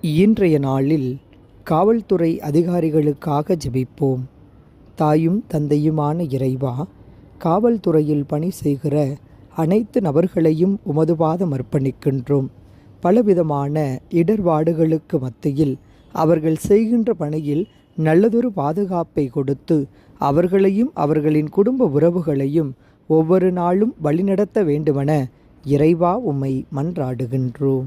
இன்றைய நாளில் காவல்துறை அதிகாரிகளுக்காக ஜெபிப்போம். தாயும் தந்தையுமான இறைவா காவல்துறையில் பணி செய்கிற அனைத்து நபர்களையும் உமது பாதம் அர்ப்பணிக்கின்றோம். பலவிதமான இடர்பாடுகளுக்கு மத்தியில் அவர்கள் செய்கின்ற பணியில் நல்லதொரு பாதுகாப்பை கொடுத்து அவர்களையும் அவர்களின் குடும்ப உறவுகளையும் ஒவ்வொரு நாளும் வழிநடத்த வேண்டுமென இறைவா உம்மை மன்றாடுகின்றோம்.